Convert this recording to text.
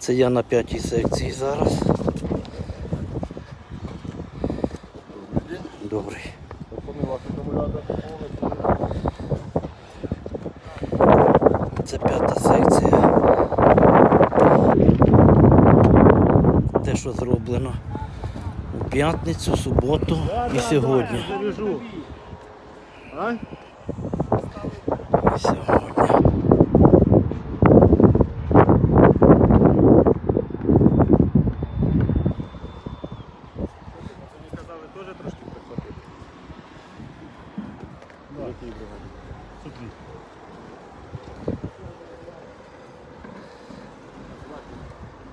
Це я на п'ятій секції зараз. Добрий. Це п'ята секція. Те, що зроблено у п'ятницю, суботу і сьогодні. А? Все. теж трошки прихватити. Да. Сутлі.